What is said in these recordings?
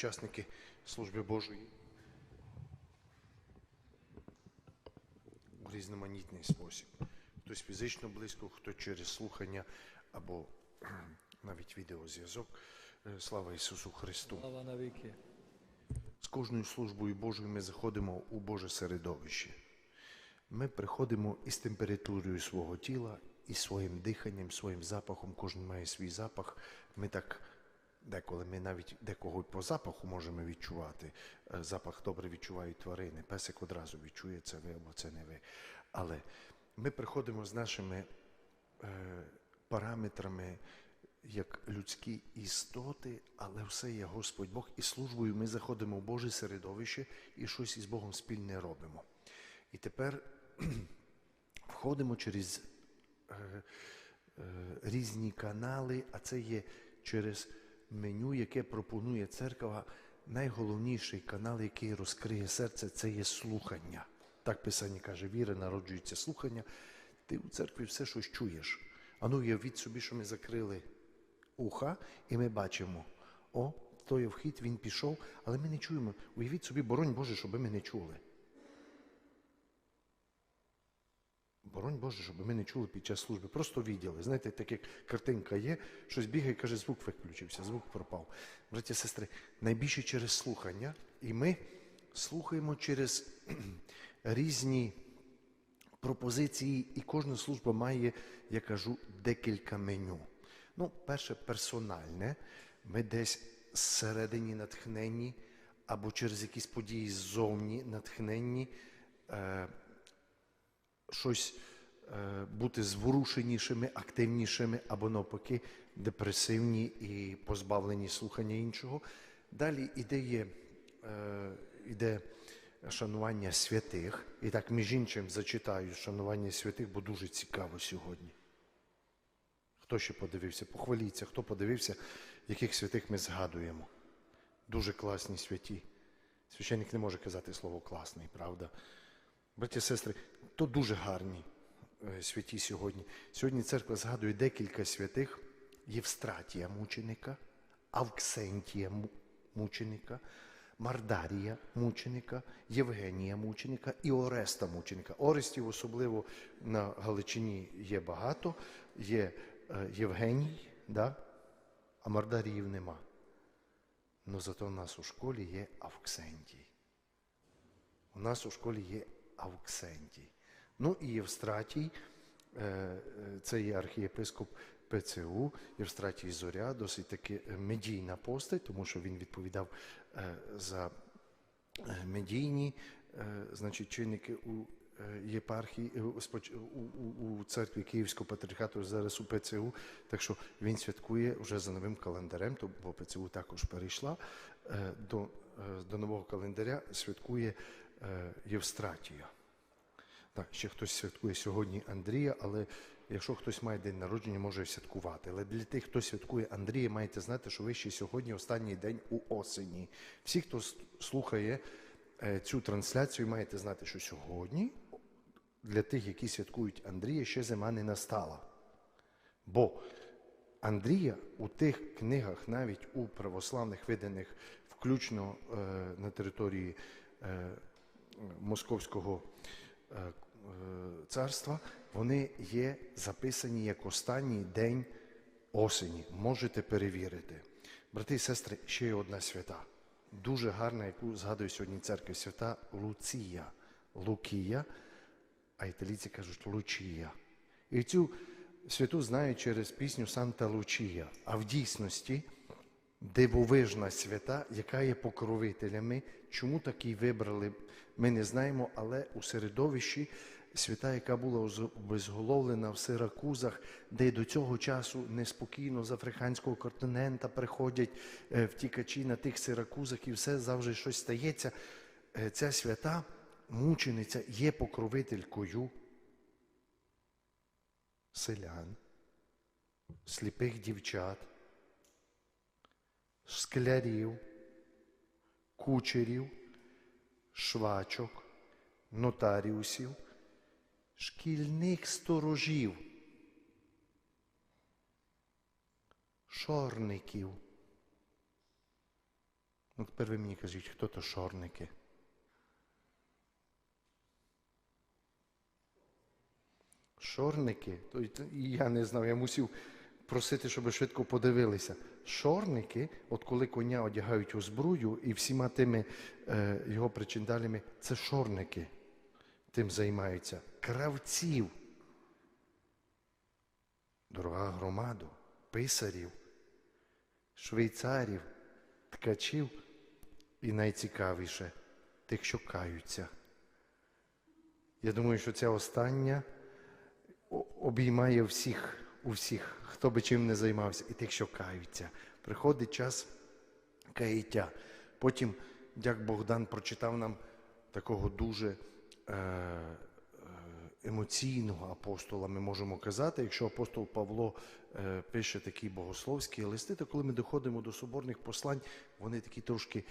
учасники служби Божої у різноманітний спосіб. Хтось фізично близько, хто через слухання або навіть відеозв'язок. Е, Слава Ісусу Христу! Слава навіки. З кожною службою Божою ми заходимо у Боже середовище. Ми приходимо із температурою свого тіла, і своїм диханням, своїм запахом. Кожен має свій запах. Ми так деколи ми навіть декого по запаху можемо відчувати. Е, Запах добре відчувають тварини. Песик одразу відчує, це ви або це не ви. Але ми приходимо з нашими е, параметрами як людські істоти, але все є Господь Бог. І службою ми заходимо в Боже середовище і щось із Богом спільне робимо. І тепер входимо через е, різні канали, а це є через меню, яке пропонує церква. Найголовніший канал, який розкриє серце, це є слухання. Так Писання каже, віра народжується слухання. Ти у церкві все щось чуєш. А ну уявіть собі, що ми закрили уха, і ми бачимо, о, той вхід, він пішов, але ми не чуємо. Уявіть собі, боронь Боже, щоб ми не чули. Боронь Боже, щоб ми не чули під час служби, просто відділи. Знаєте, так як картинка є, щось бігає, каже, звук виключився, звук пропав. Браті сестри, найбільше через слухання, і ми слухаємо через різні пропозиції, і кожна служба має, я кажу, декілька меню. Ну, перше, персональне. Ми десь зсередині натхненні, або через якісь події ззовні натхненні. Е, щось е, бути зворушенішими, активнішими або навпаки депресивні і позбавлені слухання іншого. Далі іде, є, е, іде шанування святих. І так, між іншим, зачитаю шанування святих, бо дуже цікаво сьогодні. Хто ще подивився? Похваліться, хто подивився, яких святих ми згадуємо. Дуже класні святі. Священник не може казати слово класний, правда? Браті і сестри, то дуже гарні е, святі сьогодні. Сьогодні церква згадує декілька святих: Євстратія мученика, Авксентія мученика, Мардарія мученика, Євгенія мученика і Ореста мученика. Орестів, особливо на Галичині, є багато. Є е, Євгеній, да? а Мардаріїв нема. Ну зато в нас у школі є Авксентій. У нас у школі є Авксентій. Ну і Євстратій, е, е, це є архієпископ ПЦУ, Євстратій Зоря, досить таки е, медійна постать, тому що він відповідав за медійні значить, чинники у єпархії у церкві Київського патріархату, зараз у ПЦУ. Так що він святкує вже за новим календарем, бо ПЦУ також перейшла до, до нового календаря, святкує Євстратія. Так, ще хтось святкує сьогодні Андрія, але якщо хтось має день народження, може святкувати. Але для тих, хто святкує Андрія, маєте знати, що ви ще сьогодні останній день у осені. Всі, хто слухає е, цю трансляцію, маєте знати, що сьогодні для тих, які святкують Андрія, ще зима не настала. Бо Андрія у тих книгах, навіть у православних виданих, включно е, на території е, Московського е, е, царства, вони є записані як останній день осені. Можете перевірити. Брати і сестри, ще є одна свята. Дуже гарна, яку згадує сьогодні церква, свята Луція. Лукія, а італійці кажуть Лучія. І цю святу знають через пісню Санта Лучія. А в дійсності дивовижна свята, яка є покровителями. Чому такі вибрали, ми не знаємо, але у середовищі свята, яка була обезголовлена в Сиракузах, де до цього часу неспокійно з африканського континента приходять е, втікачі на тих Сиракузах, і все завжди щось стається. Е, Ця свята мучениця є покровителькою селян, сліпих дівчат, склярів, кучерів, швачок, нотаріусів, шкільних сторожів, шорників. Ну, тепер ви мені кажіть, хто то шорники? Шорники, то я не знав, я мусив просити, щоб швидко подивилися. Шорники, от коли коня одягають у збрую і всіма тими е, його причиндалями, це шорники тим займаються. Кравців. Дорога громаду, писарів, швейцарів, ткачів і найцікавіше тих, що каються. Я думаю, що ця остання обіймає всіх, усіх, хто би чим не займався, і тих, що каються. Приходить час каяття. Потім дяк Богдан прочитав нам такого дуже е, е, емоційного апостола, ми можемо казати. Якщо апостол Павло е, пише такі богословські листи, то коли ми доходимо до соборних послань, вони такі трошки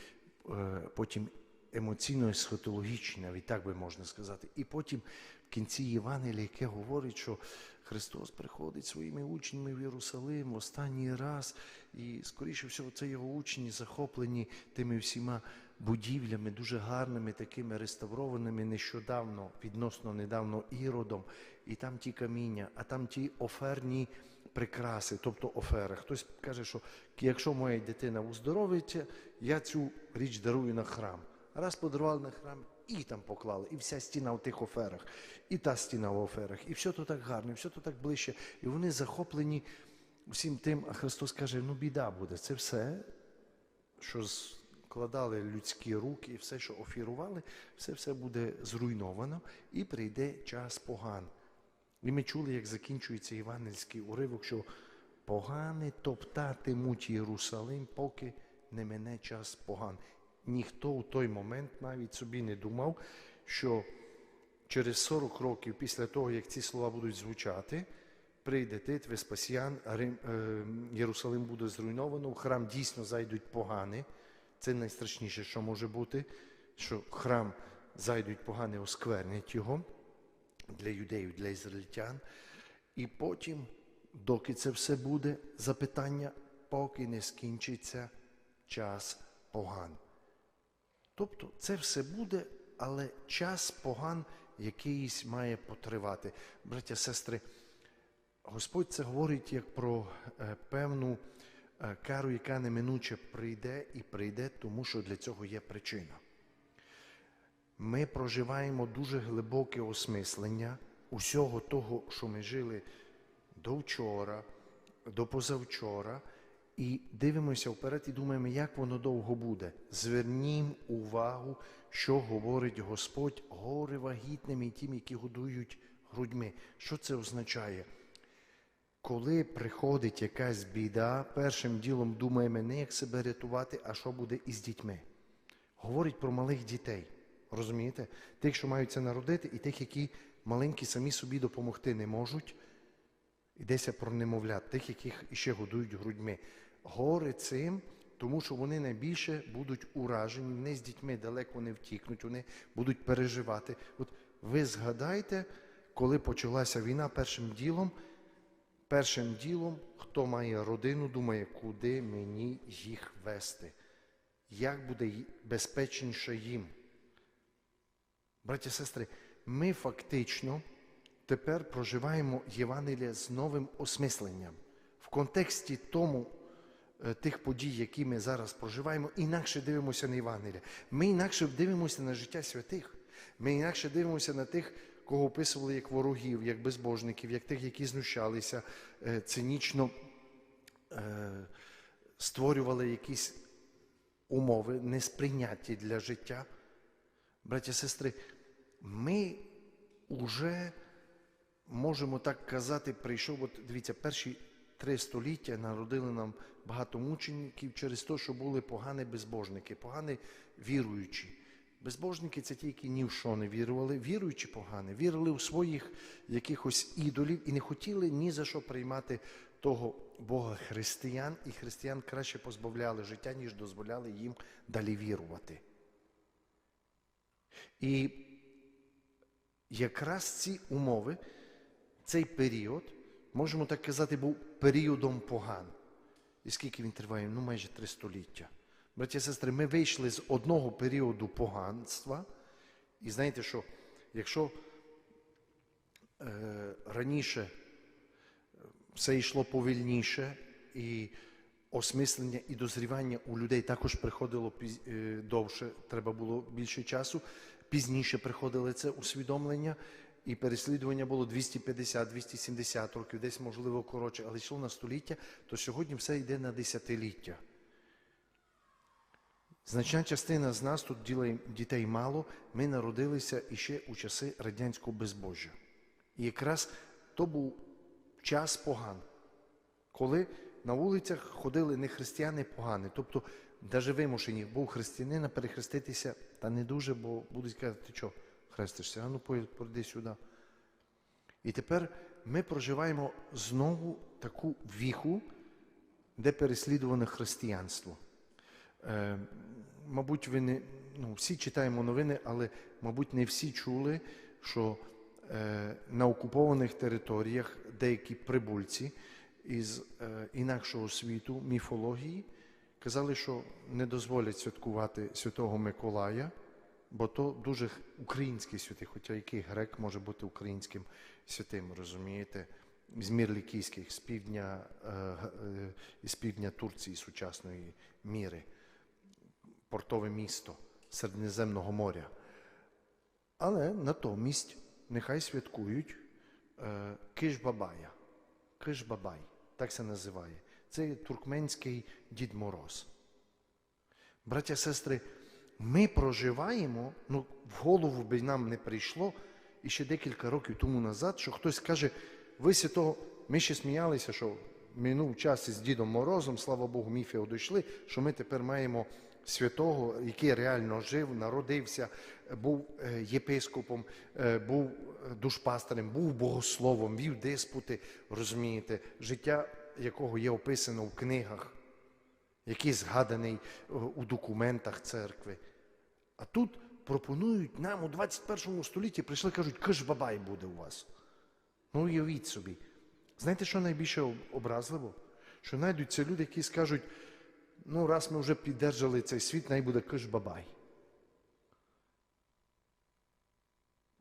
потім емоційно схотологічні, навіть так би можна сказати. І потім в кінці Євангелія, яке говорить, що Христос приходить своїми учнями в Єрусалим в останній раз, і, скоріше всього, це його учні захоплені тими всіма будівлями, дуже гарними, такими реставрованими нещодавно, відносно недавно іродом, і там ті каміння, а там ті оферні прикраси, тобто офера. Хтось каже, що якщо моя дитина уздоровиться, я цю річ дарую на храм. Раз подарували на храм, і там поклали, і вся стіна в тих оферах, і та стіна в оферах, і все то так гарно, і все то так ближче. І вони захоплені всім тим, а Христос каже: ну біда буде. Це все, що складали людські руки, і все, що офірували, все все буде зруйновано, і прийде час поган. І ми чули, як закінчується євангельський уривок, що погани топтатимуть Єрусалим, поки не мине час поган. Ніхто у той момент навіть собі не думав, що через 40 років після того, як ці слова будуть звучати, прийде Тит, Веспасіан, Рим, е, Єрусалим буде зруйновано, в храм дійсно зайдуть погани. Це найстрашніше, що може бути, що храм зайдуть погани, осквернять його для юдеїв, для ізраїльтян. І потім, доки це все буде, запитання, поки не скінчиться час поган. Тобто це все буде, але час поган якийсь має потривати. Браття, сестри, Господь це говорить як про е, певну е, кару, яка неминуче прийде і прийде, тому що для цього є причина. Ми проживаємо дуже глибоке осмислення усього того, що ми жили до вчора, до позавчора, і дивимося вперед і думаємо, як воно довго буде. Звернім увагу, що говорить Господь, горе вагітним і тим, які годують грудьми. Що це означає? Коли приходить якась біда, першим ділом думаємо не як себе рятувати, а що буде із дітьми. Говорить про малих дітей. Розумієте? Тих, що мають це народити, і тих, які маленькі самі собі допомогти не можуть. Йдеться про немовлят, тих, яких іще годують грудьми. Горе цим, тому що вони найбільше будуть уражені, вони з дітьми далеко не втікнуть, вони будуть переживати. От ви згадайте, коли почалася війна, першим ділом, першим ділом, хто має родину, думає, куди мені їх вести, як буде безпечніше їм. Браті і сестри, ми фактично тепер проживаємо Євангелія з новим осмисленням. В контексті тому тих подій, які ми зараз проживаємо, інакше дивимося на Євангелія. Ми інакше дивимося на життя святих. Ми інакше дивимося на тих, кого описували як ворогів, як безбожників, як тих, які знущалися, е, цинічно е, створювали якісь умови, несприйняті для життя. Браті сестри, ми вже можемо так казати, прийшов, от дивіться, перші три століття народили нам багато мучеників через те, що були погані безбожники, погані віруючі. Безбожники це ті, які ні в що не вірували, віруючі погані, вірили у своїх якихось ідолів і не хотіли ні за що приймати того Бога християн, і християн краще позбавляли життя, ніж дозволяли їм далі вірувати. І якраз ці умови, цей період, можемо так казати, був періодом поган. І скільки він триває? Ну, майже три століття. Браті і сестри, ми вийшли з одного періоду поганства, і знаєте що, якщо е, раніше все йшло повільніше, і осмислення і дозрівання у людей також приходило піз- е, довше, треба було більше часу. Пізніше приходило це усвідомлення, і переслідування було 250-270 років, десь можливо коротше, але йшло на століття, то сьогодні все йде на десятиліття. Значна частина з нас тут дітей мало. Ми народилися іще у часи радянського безбожжя. І якраз то був час поган, коли на вулицях ходили не християни погані, тобто навіть вимушені був християнина перехреститися, та не дуже, бо будуть казати, що, хрестишся, а ну прийди сюди. І тепер ми проживаємо знову таку віху, де переслідуване християнство. Е, мабуть, ви не ну, всі читаємо новини, але, мабуть, не всі чули, що е, на окупованих територіях деякі прибульці із е, інакшого світу, міфології, казали, що не дозволять святкувати Святого Миколая, бо то дуже український святий, хоча який грек може бути українським святим, розумієте? З мір лікійських, з півдня, е, е, із півдня Турції сучасної міри портове місто Середземного моря. Але натомість нехай святкують е, Киш-Бабая. Киш-Бабай, так це називає. Це туркменський Дід Мороз. Браття, сестри, ми проживаємо, ну, в голову би нам не прийшло і ще декілька років тому назад, що хтось каже, ви святого, ми ще сміялися, що минув час із Дідом Морозом, слава Богу, міфи одійшли, що ми тепер маємо святого, який реально жив, народився, був е, єпископом, е, був е, душпастерем, був богословом, вів диспути, розумієте, життя якого є описано в книгах який згаданий е, у документах церкви. А тут пропонують нам у 21 столітті прийшли, кажуть, киш бабай буде у вас. Ну, уявіть собі. Знаєте, що найбільше образливо? Що знайдуться люди, які скажуть, ну, раз ми вже піддержали цей світ, най буде киш бабай.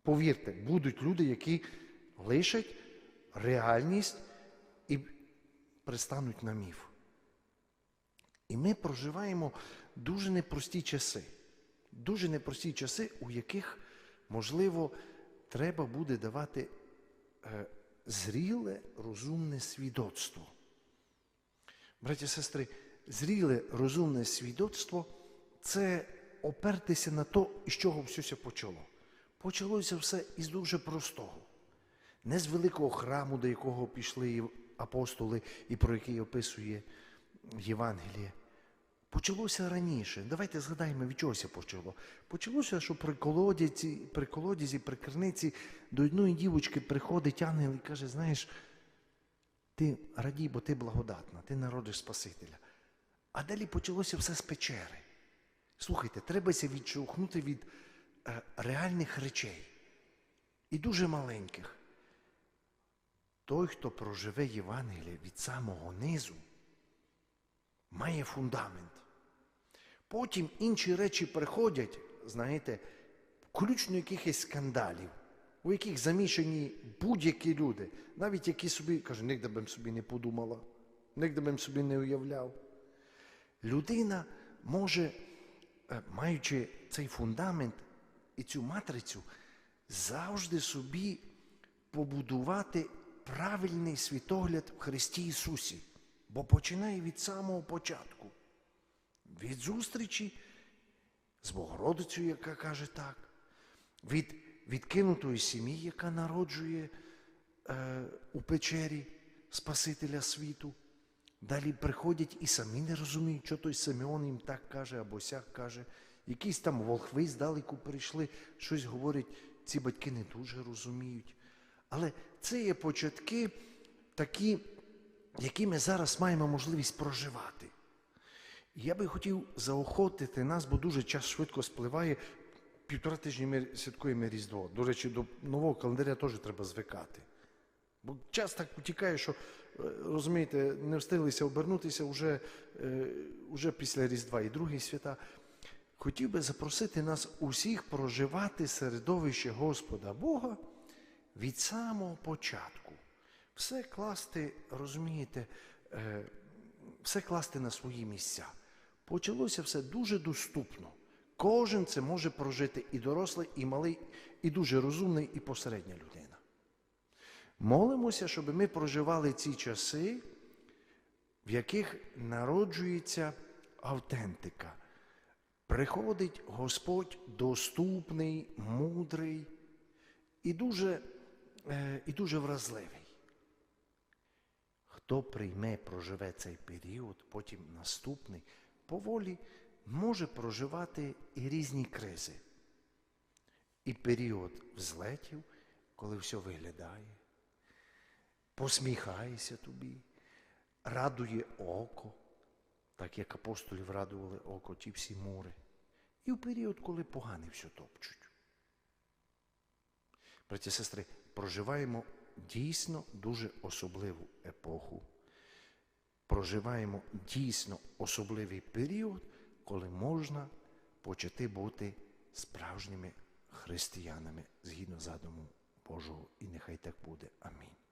Повірте, будуть люди, які лишать реальність і пристануть на міф. І ми проживаємо дуже непрості часи. Дуже непрості часи, у яких, можливо, треба буде давати е, зріле, розумне свідоцтво. Браті і сестри, зріле, розумне свідоцтво це опертися на то, із чого все почало. Почалося все із дуже простого. Не з великого храму, до якого пішли апостоли, і про який описує Євангеліє. Почалося раніше. Давайте згадаємо, від чого це почало. Почалося, що при колодязі, при колодязі, при криниці до одної дівочки приходить ангел і каже: знаєш, ти радій, бо ти благодатна, ти народиш Спасителя. А далі почалося все з печери. Слухайте, требася відштовхнути від е, реальних речей і дуже маленьких. Той, хто проживе Євангеліє від самого низу, має фундамент. Потім інші речі приходять, знаєте, включно якихось скандалів, у яких замішані будь-які люди, навіть які собі, каже, нігде б собі не подумала, нігде б собі не уявляв. Людина може, е, маючи цей фундамент і цю матрицю, завжди собі побудувати правильний світогляд в Христі Ісусі, бо починає від самого початку, від зустрічі з Богородицею, яка каже так, від відкинутої сім'ї, яка народжує е, у печері Спасителя світу. Далі приходять і самі не розуміють, що той Симеон їм так каже або сяк каже. Якісь там волхви здалеку прийшли, щось говорять, ці батьки не дуже розуміють. Але це є початки такі, які ми зараз маємо можливість проживати. Я би хотів заохотити нас, бо дуже час швидко спливає. Півтора тижні ми святкуємо Різдво. До речі, до нового календаря теж треба звикати. Бо час так утікає, що розумієте, не встиглися обернутися вже, е, вже після Різдва і другі свята. Хотів би запросити нас усіх проживати середовище Господа Бога від самого початку. Все класти, розумієте, е, все класти на свої місця. Почалося все дуже доступно. Кожен це може прожити і дорослий, і малий, і дуже розумний, і посередня людина. Молимося, щоб ми проживали ці часи, в яких народжується автентика. Приходить Господь доступний, мудрий і дуже, е, і дуже вразливий. Хто прийме, проживе цей період, потім наступний, поволі може проживати і різні кризи. І період взлетів, коли все виглядає, посміхається тобі, радує око, так як апостолів радували око ті всі мури. І в період, коли погане все топчуть. Браті сестри, проживаємо дійсно дуже особливу епоху. Проживаємо дійсно особливий період, коли можна почати бути справжніми християнами згідно задуму Божого. І нехай так буде. Амінь.